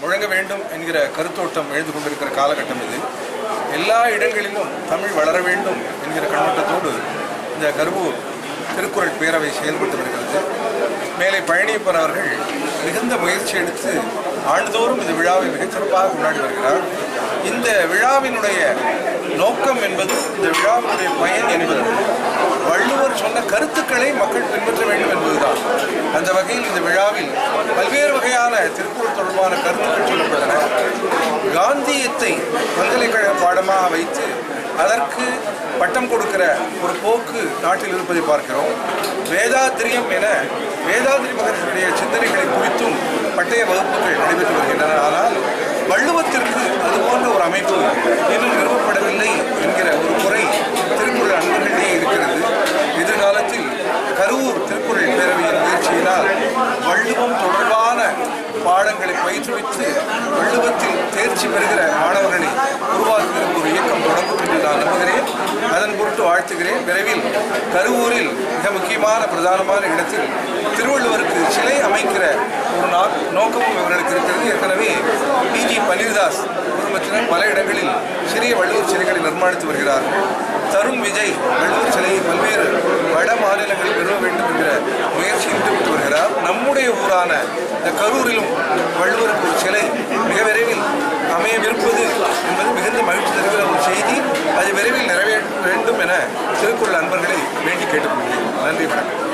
முழங்க வேண்டும் என்கிற கருத்தோட்டம் எழுந்து கொண்டிருக்கிற காலகட்டம் இது எல்லா இடங்களிலும் தமிழ் வளர வேண்டும் என்கிற கண்ணோட்டத்தோடு இந்த கருவூர் திருக்குறள் பேரவை செயல்பட்டு வருகிறது. மேலே பழனியப்பர் அவர்கள் மிகுந்த முயற்சி எடுத்து ஆண்டுதோறும் இந்த விழாவை மிகச்சிறப்பாக கொண்டாடி வருகிறார். இந்த விழாவினுடைய நோக்கம் என்பது இந்த விழாவினுடைய பயன் என்பது வள்ளுவர் சொன்ன கருத்துக்களை மக்கள் பின்பற்ற வேண்டும் என்பதுதான். அந்த வகையில் இந்த விழாவில் பல்வேறு வகையான திருக்குறள் விதமான கருத்துக்கள் சொல்லப்பட்டன காந்தியத்தை பல்கலைக்கழக பாடமாக வைத்து அதற்கு பட்டம் கொடுக்கிற ஒரு போக்கு நாட்டில் இருப்பதை பார்க்கிறோம். வேதாத்திரியம் என வேதாத்திரி மகர்ஷியுடைய சிந்தனைகளை குறித்தும் பட்டய வகுப்புகள் நடைபெற்று வருகின்றன. ஆனால் வள்ளுவத்திற்கு அது போன்ற ஒரு அமைப்பு இன்னும் பாடங்களை பயிற்றுவித்து வள்ளுவத்தில் தேர்ச்சி பெறுகிற மாணவர்களை உருவாக்குகிற ஒரு இயக்கம் தொடங்கும் என்று நான் நம்புகிறேன் அதன் பொருட்டு வாழ்த்துகிறேன். விரைவில் கருவூரில் மிக முக்கியமான பிரதானமான இடத்தில் திருவள்ளுவருக்கு சிலை அமைக்கிற ஒரு நோக்கமும் இவர்களுக்கு இருக்கிறது. ஏற்கனவே டிஜி பன்னீர்தாஸ் குடும்பத்தினர் பல இடங்களில் சிறிய வள்ளுவர் சிலைகளை நிர்மாணித்து வருகிறார்கள். தருண் விஜய் வள்ளுவர் சிலையை பல்வேறு வட மாநிலங்களில் நிறுவ வேண்டும் நகரான இந்த கரூரிலும் வள்ளுவருக்கு ஒரு சிலை மிக விரைவில் அமையவிருப்பது என்பது மிகுந்த மகிழ்ச்சி தருகிற ஒரு செய்தி. அது விரைவில் நிறைவேற்ற வேண்டும் என திருக்குறள் அன்பர்களை வேண்டி கேட்டுக்கொள்கிறேன். நன்றி வணக்கம்.